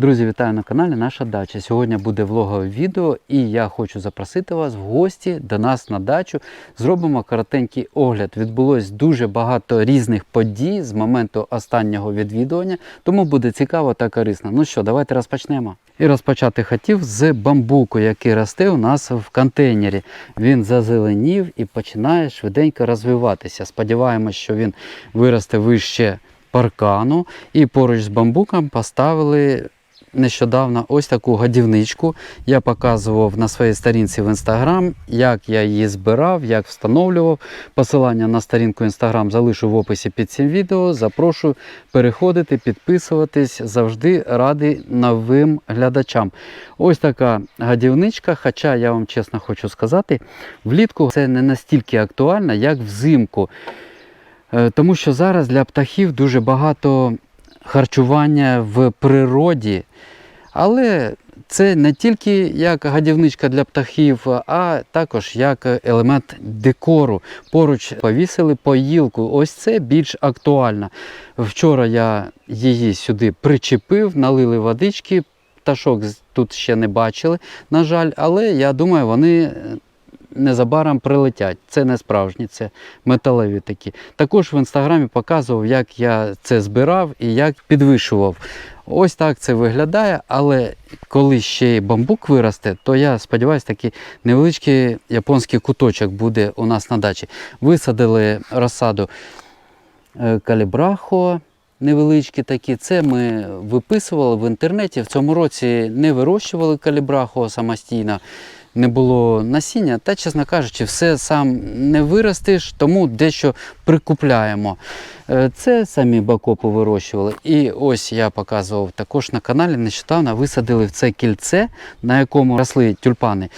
Друзі, вітаю на каналі Наша Дача. Сьогодні буде влогове відео, і я хочу запросити вас в гості до нас на дачу. Зробимо коротенький огляд. Відбулось дуже багато різних подій з моменту останнього відвідування, тому буде цікаво та корисно. Ну що, давайте розпочнемо. І розпочати хотів з бамбуку, який росте у нас в контейнері. Він зазеленів і починає швиденько розвиватися. Сподіваємось, що він виросте вище паркану. І поруч з бамбуком поставили нещодавно ось таку годівничку. Я показував на своїй сторінці в інстаграм, як я її збирав, як встановлював. Посилання на сторінку інстаграм залишу в описі під цим відео. Запрошую переходити, підписуватись. Завжди радий новим глядачам. Ось така годівничка. Хоча я вам чесно хочу сказати, влітку це не настільки актуально, як взимку. Е, Тому що зараз для птахів дуже багато харчування в природі. Але це не тільки як годівничка для птахів, а також як елемент декору. Поруч повісили поїлку. Ось це більш актуально. Вчора я її сюди причепив, налили водички. Пташок тут ще не бачили, на жаль, але я думаю, вони незабаром прилетять. Це не справжні, це металеві такі. Також в інстаграмі показував, як я це збирав і як підвишував. Ось так це виглядає, але коли ще й бамбук виросте, то я сподіваюся, такий невеличкий японський куточок буде у нас на дачі. Висадили розсаду е, калібрахо. Невеличкі такі, це ми виписували в інтернеті. В цьому році не вирощували калібрахо самостійно, не було насіння. Та, чесно кажучи, все сам не виростиш, тому дещо прикупляємо. Е, Це самі бакопи вирощували. І ось я показував також на каналі. Нещодавно висадили в це кільце, на якому росли тюльпани.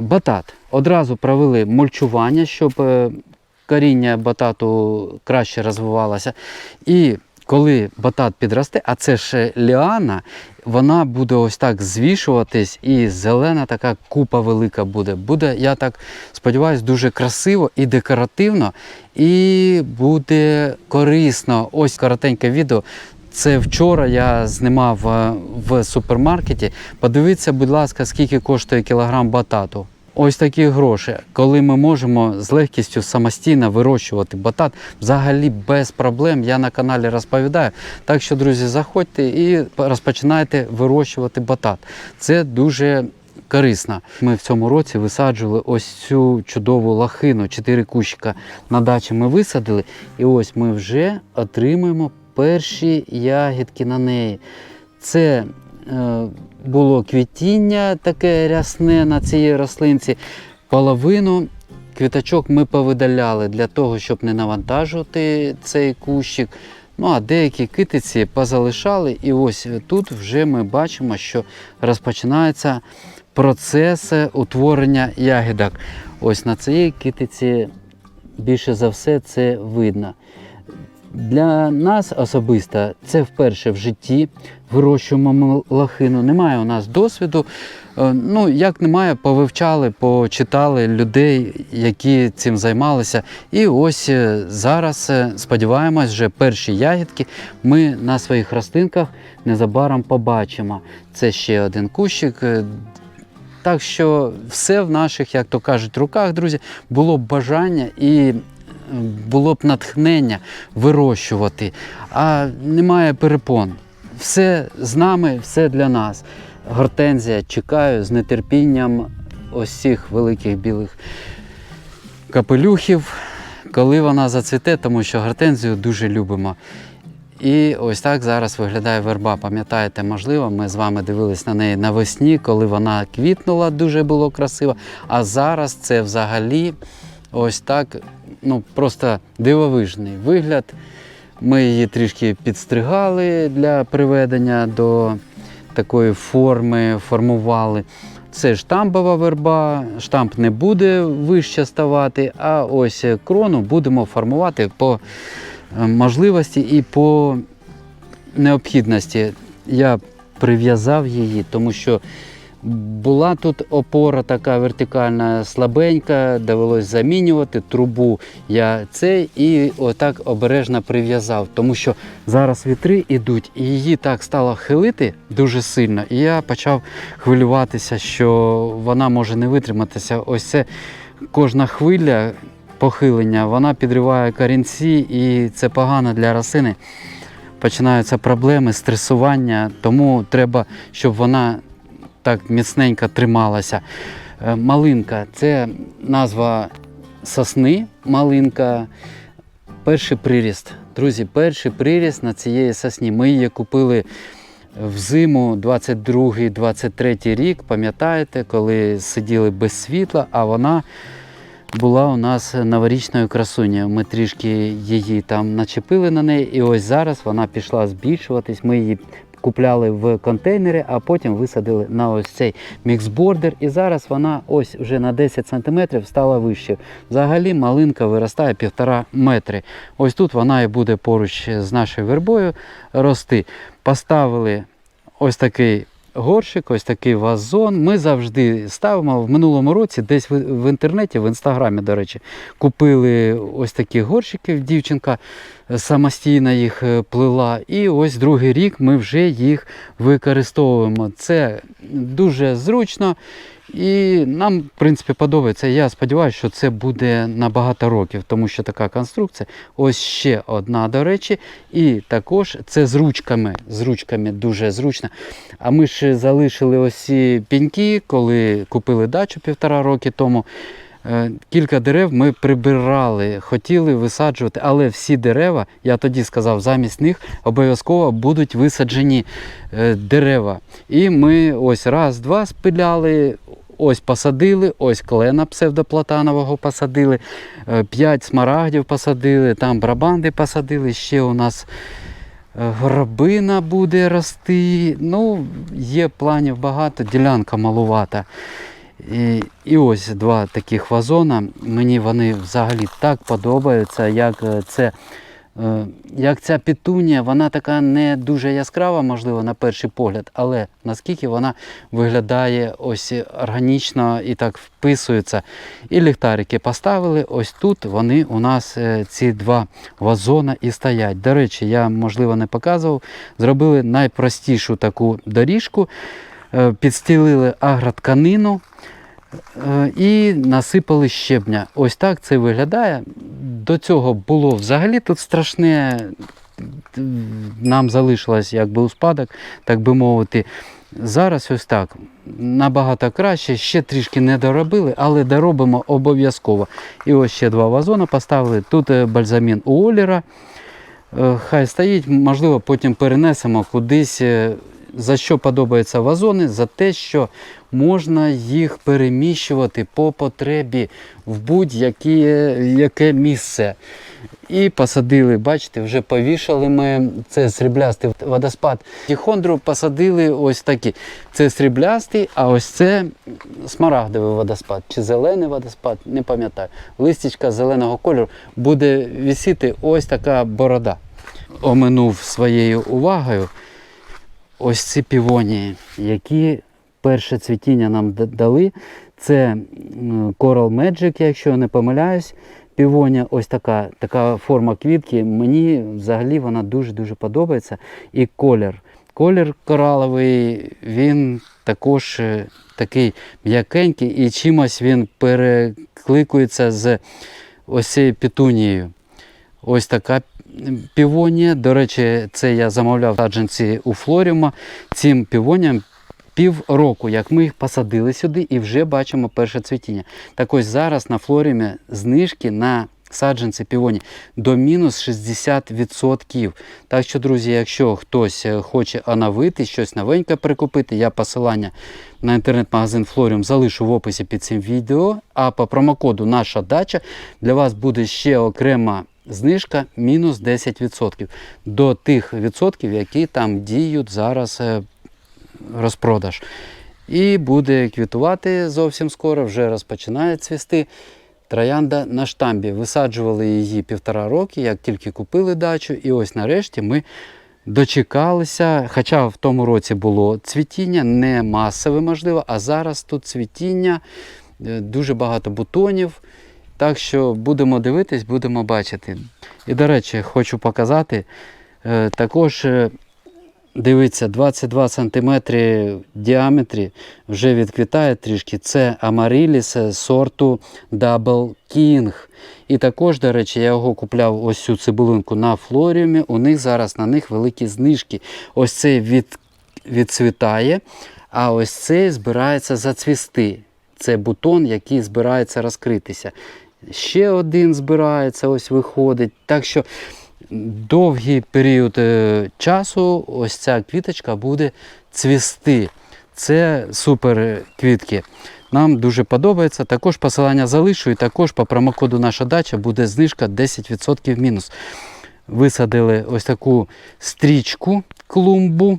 Батат. Одразу провели мульчування, щоб е, коріння батату краще розвивалося. І коли батат підросте, а це ще ліана, вона буде ось так звішуватись, і зелена така купа велика буде. Буде, я так сподіваюся, дуже красиво і декоративно, і буде корисно. Ось коротеньке відео. Це вчора я знімав е, в супермаркеті. Подивіться, будь ласка, скільки коштує кілограм батату. Ось такі гроші, коли ми можемо з легкістю самостійно вирощувати батат, взагалі без проблем. Я на каналі розповідаю. Так що, друзі, заходьте і розпочинайте вирощувати батат. Це дуже корисно. Ми в цьому році висаджували ось цю чудову лахину. Чотири кущика на дачі ми висадили, і ось ми вже отримуємо перші ягідки на неї. Це е, було квітіння таке рясне на цій рослинці. Половину квіточок ми повидаляли для того, щоб не навантажувати цей кущик. Ну а деякі китиці позалишали, і ось тут вже ми бачимо, що розпочинається процес утворення ягідок. Ось на цій китиці більше за все це видно. Для нас особисто це вперше в житті вирощуємо лохину. Немає у нас досвіду. Е, Ну, як немає, повивчали, почитали людей, які цим займалися. І ось е, зараз е, сподіваємось, вже перші ягідки ми на своїх рослинках незабаром побачимо. Це ще один кущик. Так що все в наших, як то кажуть, руках, друзі, було б бажання і було б натхнення вирощувати, а немає перепон. Все з нами, все для нас. Гортензія чекаю з нетерпінням ось цих великих білих капелюхів, коли вона зацвіте, тому що гортензію дуже любимо. І ось так зараз виглядає верба. Пам'ятаєте, можливо, ми з вами дивились на неї навесні, коли вона квітнула, дуже було красиво. А зараз це взагалі ось так, ну просто дивовижний вигляд. Ми її трішки підстригали для приведення до такої форми, формували. Це штампова верба, штамп не буде вище ставати, а ось крону будемо формувати по е, можливості і по необхідності. Я прив'язав її, тому що Була тут опора така вертикальна слабенька, довелось замінювати трубу. Я цей і отак обережно прив'язав, тому що зараз вітри йдуть, і її так стало хилити дуже сильно. І я почав хвилюватися, що вона може не витриматися. Ось це кожна хвиля похилення, вона підриває корінці, і це погано для рослини. Починаються проблеми, стресування, тому треба, щоб вона так міцненько трималася. Е, Малинка це назва сосни. Малинка. Перший приріст. Друзі, перший приріст на цієї сосні. Ми її купили в зиму 22-23 рік. Пам'ятаєте, коли сиділи без світла, а вона була у нас новорічною красунею. Ми трішки її там начепили на неї, і ось зараз вона пішла збільшуватись. Ми її купляли в контейнери, а потім висадили на ось цей міксбордер. І зараз вона ось вже на 10 см стала вище. Взагалі малинка виростає півтора метри. Ось тут вона і буде поруч з нашою вербою рости. Поставили ось такий горщик, ось такий вазон. Ми завжди ставимо в минулому році, десь в, інтернеті, в інстаграмі, до речі, купили ось такі горщики. Дівчинка самостійно їх плила. І ось другий рік ми вже їх використовуємо. Це дуже зручно. І нам, в принципі, подобається. Я сподіваюся, що це буде на багато років, тому що така конструкція. Ось ще одна, до речі, і також це з ручками. З ручками дуже зручно. А ми ж залишили ось ці піньки, коли купили дачу півтора роки тому. Е, Кілька дерев ми прибирали, хотіли висаджувати, але всі дерева, я тоді сказав, замість них обов'язково будуть висаджені е, дерева. І ми ось раз-два спиляли, ось посадили, ось клена псевдоплатанового посадили, е, п'ять смарагдів посадили, там брабанди посадили, ще у нас горобина буде рости. Ну, є планів багато, ділянка малувата. І, і ось два таких вазона. Мені вони взагалі так подобаються, як е, це. е, Як ця петунія, вона така не дуже яскрава, можливо, на перший погляд, але наскільки вона виглядає ось органічно і так вписується. І ліхтарики поставили. Ось тут вони у нас е, ці два вазона і стоять. До речі, я можливо не показував. Зробили найпростішу таку доріжку, підстілили агротканину. Е, і насипали щебня. Ось так це виглядає. До цього було взагалі тут страшне. Нам залишилось якби у спадок, так би мовити. Зараз ось так. Набагато краще, ще трішки не доробили, але доробимо обов'язково. І ось ще два вазони поставили. Тут е, бальзамін у Оліра. Е, Хай стоїть, можливо, потім перенесемо кудись. За що подобаються вазони? За те, що можна їх переміщувати по потребі в будь-яке місце. І посадили, бачите, вже повішали ми це сріблястий водоспад. Тіхондру посадили ось такі. Це сріблястий, а ось це смарагдовий водоспад чи зелений водоспад, не пам'ятаю. Листічка зеленого кольору буде висіти ось така борода. Оминув своєю увагою ось ці півонії, які перше цвітіння нам дали. Це Coral Magic, якщо я не помиляюсь. Півонія, ось така, така форма квітки. Мені взагалі вона дуже-дуже подобається. І колір. Колір кораловий, він також е, такий м'якенький і чимось він перекликується з ось цією петунією. Ось така півонія. До речі, це я замовляв саджанці у Флоріума. Цим півоніям півроку, як ми їх посадили сюди і вже бачимо перше цвітіння. Так ось зараз на Флоріумі знижки на саджанці півоні до мінус 60%. Так що, друзі, якщо хтось е, хоче оновити, щось новеньке прикупити, я посилання на інтернет-магазин Флоріум залишу в описі під цим відео. А по промокоду Наша дача для вас буде ще окрема знижка мінус 10% до тих відсотків, які там діють зараз е, розпродаж. І буде квітувати зовсім скоро, вже розпочинає цвісти. Троянда на штамбі. Висаджували її півтора роки, як тільки купили дачу. І ось нарешті ми Дочекалися, хоча в тому році було цвітіння, не масове можливо, а зараз тут цвітіння, е, дуже багато бутонів. Так що будемо дивитись, будемо бачити. І, до речі, хочу показати, е, також е, дивіться, 22 см в діаметрі вже відквітає трішки. Це Амаріліс сорту Double King. І також, до речі, я його купляв ось цю цибулинку на флоріумі. У них зараз на них великі знижки. Ось цей від, відцвітає, а ось цей збирається зацвісти. Це бутон, який збирається розкритися. Ще один збирається, ось виходить. Так що довгий період е, часу ось ця квіточка буде цвісти. Це супер квітки. Нам дуже подобається. Також посилання залишу, і також по промокоду наша дача буде знижка 10% мінус. Висадили ось таку стрічку клумбу.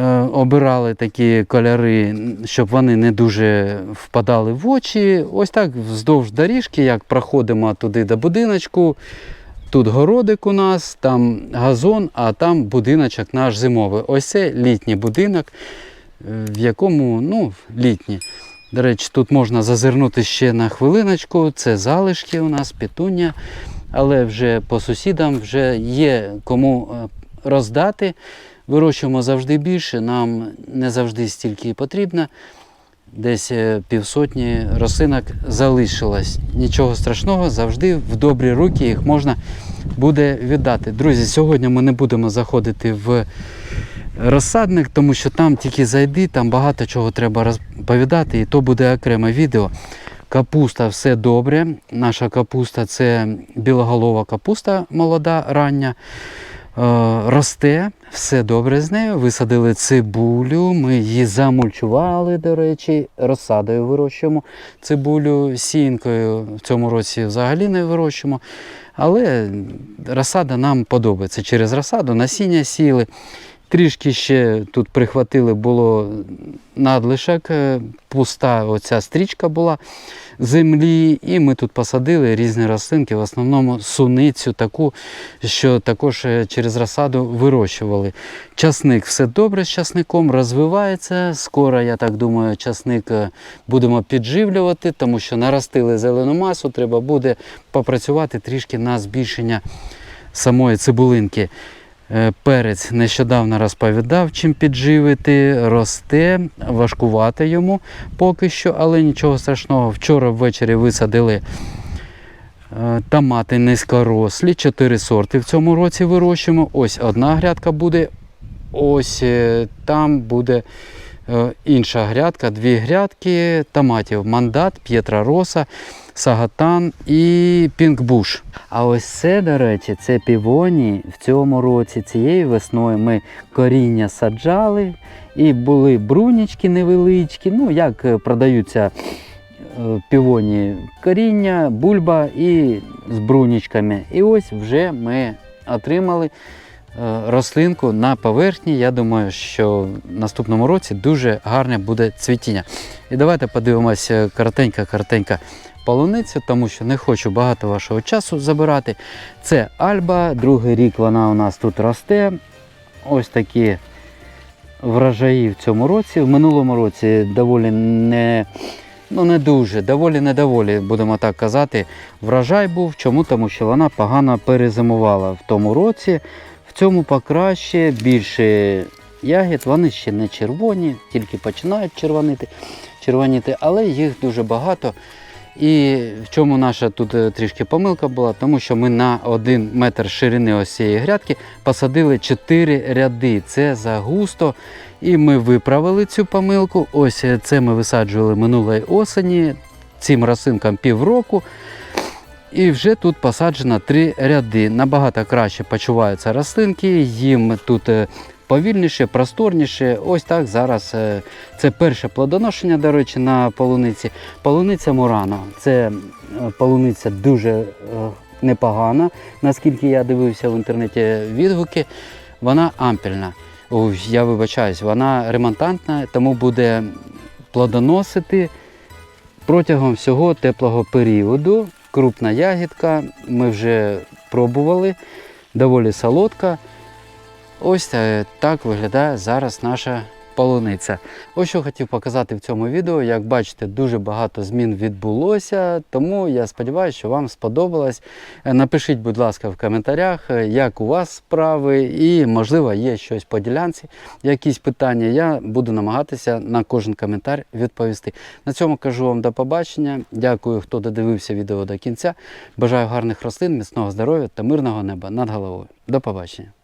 Е, Обирали такі кольори, щоб вони не дуже впадали в очі. Ось так вздовж доріжки, як проходимо туди до будиночку. Тут городик у нас, там газон, а там будиночок наш зимовий. Ось це літній будинок, е, в якому ну, літній. До речі, тут можна зазирнути ще на хвилиночку. Це залишки у нас, петуння, але вже по сусідам вже є кому е, роздати. Вирощуємо завжди більше, нам не завжди стільки потрібно. Десь е, півсотні рослинок залишилось. Нічого страшного, завжди в добрі руки їх можна буде віддати. Друзі, сьогодні ми не будемо заходити в розсадник, тому що там тільки зайди, там багато чого треба розповідати, і то буде окреме відео. Капуста все добре. Наша капуста це білоголова капуста молода, рання. Е, Росте, все добре з нею. Висадили цибулю, ми її замульчували, до речі, розсадою вирощуємо цибулю, сінкою в цьому році взагалі не вирощуємо. Але розсада нам подобається. Через розсаду насіння сіли. Трішки ще тут прихватили, було надлишок, е, пуста оця стрічка була землі, і ми тут посадили різні рослинки, в основному суницю таку, що також е, через розсаду вирощували. Часник все добре з часником, розвивається. Скоро, я так думаю, часник е, будемо підживлювати, тому що наростили зелену масу, треба буде попрацювати трішки на збільшення самої цибулинки. Е, Перець нещодавно розповідав, чим підживити, росте, важкувати йому поки що, але нічого страшного. Вчора ввечері висадили е, томати низькорослі, 4 сорти в цьому році вирощуємо. Ось одна грядка буде, ось е, там буде інша грядка, дві грядки томатів. Мандат, П'єтра Роса, Сагатан і Пінкбуш. А ось це, до речі, це півоні. В цьому році, цією весною ми коріння саджали і були брунічки невеличкі. Ну, як е, продаються е, півоні коріння, бульба і з брунічками. І ось вже ми отримали е, рослинку на поверхні. Я думаю, що в наступному році дуже гарне буде цвітіння. І давайте подивимося коротенько-коротенько полуницю, тому що не хочу багато вашого часу забирати. Це Альба, другий рік вона у нас тут росте. Ось такі врожаї в цьому році. В минулому році доволі не, ну не дуже, доволі недоволі, будемо так казати. Врожай був. Чому? Тому що вона погано перезимувала в тому році. В цьому покраще більше ягід, вони ще не червоні, тільки починають червонити, червоніти, але їх дуже багато. І в чому наша тут е, трішки помилка була, тому що ми на один метр ширини ось цієї грядки посадили 4 ряди. Це загусто. І ми виправили цю помилку. Ось е, це ми висаджували минулої осені, цим рослинкам півроку. І вже тут посаджено три ряди. Набагато краще почуваються рослинки, їм тут е, повільніше, просторніше. Ось так зараз е, це перше плодоношення, до речі, на полуниці. Полуниця Мурано. Це е, полуниця дуже е, непогана. Наскільки я дивився в інтернеті відгуки, вона ампельна. Ой, я вибачаюсь, вона ремонтантна, тому буде плодоносити протягом всього теплого періоду. Крупна ягідка, ми вже пробували. доволі солодка. Ось е, так виглядає зараз наша полуниця. Ось що хотів показати в цьому відео. Як бачите, дуже багато змін відбулося, тому я сподіваюся, що вам сподобалось. Е, Напишіть, будь ласка, в коментарях, е, як у вас справи, і, можливо, є щось по ділянці, якісь питання. Я буду намагатися на кожен коментар відповісти. На цьому кажу вам до побачення. Дякую, хто додивився відео до кінця. Бажаю гарних рослин, міцного здоров'я та мирного неба над головою. До побачення.